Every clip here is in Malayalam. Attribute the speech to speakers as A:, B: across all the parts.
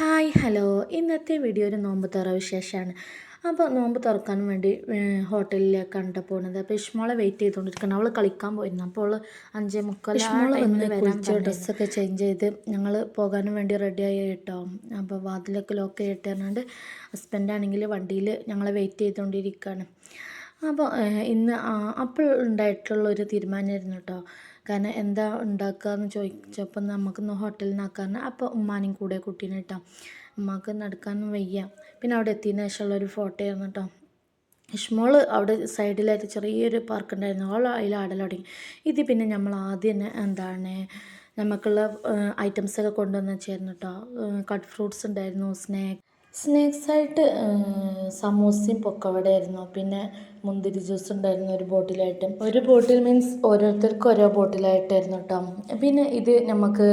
A: Hi hello. ഇന്നത്തെ വീഡിയോ ഒരു നോമ്പ് തുറ വിശേഷമാണ്. അപ്പോൾ നോമ്പ് തുറക്കാൻ വേണ്ടി ഹോട്ടലിലേക്കാണ് പോണത്. അപ്പോൾ ഇഷ്മോളെ വെയിറ്റ് ചെയ്തുകൊണ്ടിരിക്കണം അവൾ കളിക്കാൻ പോയിരുന്നു. അപ്പോൾ അവൾ അഞ്ചേ മുക്കാൽ ഇഷ്മോൾ വന്ന് കുളിച്ച് ഡ്രസ്സൊക്കെ ചേഞ്ച് ചെയ്ത് ഞങ്ങൾ പോകാനും വേണ്ടി റെഡിയായി കേട്ടോ. അപ്പോൾ വാതിലൊക്കെ ലോക്ക് ചെയ്തിട്ട് പറഞ്ഞുകൊണ്ട് ഹസ്ബൻഡാണെങ്കിൽ വണ്ടിയിൽ ഞങ്ങളെ വെയിറ്റ് ചെയ്തുകൊണ്ടിരിക്കുകയാണ്. അപ്പോൾ ഇന്ന് അപ്പോൾ ഉണ്ടായിട്ടുള്ള ഒരു തീരുമാനമായിരുന്നു കേട്ടോ കാരണം എന്താ ഉണ്ടാക്കുക എന്ന് ചോദിച്ചപ്പോൾ നമുക്കൊന്ന് ഹോട്ടലിൽ നിന്നാക്കാന്ന് അപ്പോൾ ഉമ്മാനും കൂടെ കുട്ടീനെ കേട്ടോ ഉമ്മാക്ക് നടക്കാനും വയ്യ. പിന്നെ അവിടെ എത്തിയതിന് ശേഷമുള്ള ഒരു ഫോട്ടോ ആയിരുന്നു കേട്ടോ ഇഷ്മോൾ അവിടെ സൈഡിലായിട്ട് ചെറിയൊരു പാർക്ക് ഉണ്ടായിരുന്നു. അവൾ അതിൽ ആടൽ തുടങ്ങി. ഇത് പിന്നെ നമ്മൾ ആദ്യം തന്നെ എന്താണ് നമുക്കുള്ള ഐറ്റംസൊക്കെ കൊണ്ടുവന്ന് വെച്ചായിരുന്നു കേട്ടോ കട്ട് ഫ്രൂട്ട്സ് ഉണ്ടായിരുന്നു സ്നാക്ക് സ്നാക്സായിട്ട് സമൂസയും പൊക്കവടയായിരുന്നു. പിന്നെ മുന്തിരി ജ്യൂസ് ഉണ്ടായിരുന്നു ഒരു ബോട്ടിലായിട്ട്. ഒരു ബോട്ടിൽ മീൻസ് ഓരോരുത്തർക്കും ഓരോ ബോട്ടിലായിട്ടായിരുന്നു കേട്ടോ പിന്നെ ഇത് നമുക്ക്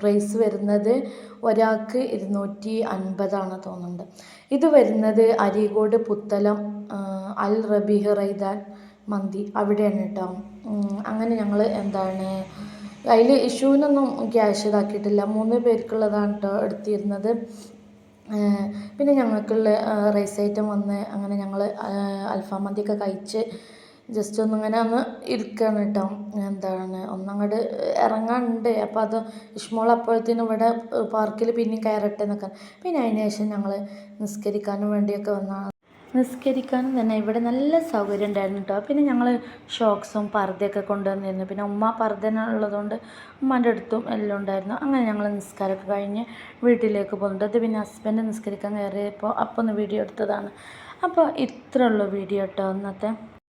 A: പ്രൈസ് വരുന്നത് ഒരാൾക്ക് ഇരുന്നൂറ്റി അൻപതാണ് തോന്നുന്നുണ്ട്. ഇത് വരുന്നത് അരീകോട് പുത്തലം അൽ റബിഹ് റൈദാൻ മന്തി അവിടെയാണ് കേട്ടോ അങ്ങനെ ഞങ്ങൾ എന്താണ് അതിൽ ഇഷ്യൂവിനൊന്നും ക്യാഷ് ഇതാക്കിയിട്ടില്ല. മൂന്ന് പേർക്കുള്ളതാണ് കേട്ടോ എടുത്തിരുന്നത്. പിന്നെ ഞങ്ങൾക്കുള്ള റൈസ് ഐറ്റം വന്ന് അങ്ങനെ ഞങ്ങൾ അൽഫാം മന്തിയൊക്കെ കഴിച്ച് ജസ്റ്റ് ഒന്നിങ്ങനെ ഒന്ന് ഇരിക്കുകയാണ് കേട്ടോ എന്താണ് ഒന്നങ്ങോട്ട് ഇറങ്ങാനുണ്ട് അപ്പോൾ അത് ഇഷ്മോൾ അപ്പോഴത്തേനും ഇവിടെ പാർക്കിൽ പിന്നെയും കയറട്ടെ എന്നൊക്കെ. പിന്നെ അതിന് ശേഷം ഞങ്ങൾ നിസ്കരിക്കാനും വേണ്ടിയൊക്കെ വന്നതാണ് നിസ്കരിക്കാനും തന്നെ ഇവിടെ നല്ല സൗകര്യം ഉണ്ടായിരുന്നു കേട്ടോ പിന്നെ ഞങ്ങൾ ഷോക്സും പർദ്ദയൊക്കെ കൊണ്ടുവന്നിരുന്നു. പിന്നെ ഉമ്മ പർദ്ദനുള്ളതുകൊണ്ട് ഉമ്മാന്റെ അടുത്തും എല്ലാം ഉണ്ടായിരുന്നു. അങ്ങനെ ഞങ്ങൾ നിസ്കാരമൊക്കെ കഴിഞ്ഞ് വീട്ടിലേക്ക് പോകുന്നുണ്ട്. അത് പിന്നെ ഹസ്ബൻഡ് നിസ്കരിക്കാൻ കയറിയപ്പോൾ അപ്പോൾ ഒന്ന് വീഡിയോ എടുത്തതാണ് അപ്പോൾ ഇത്രയുള്ളൂ വീഡിയോ കേട്ടോ ഇന്നത്തെ.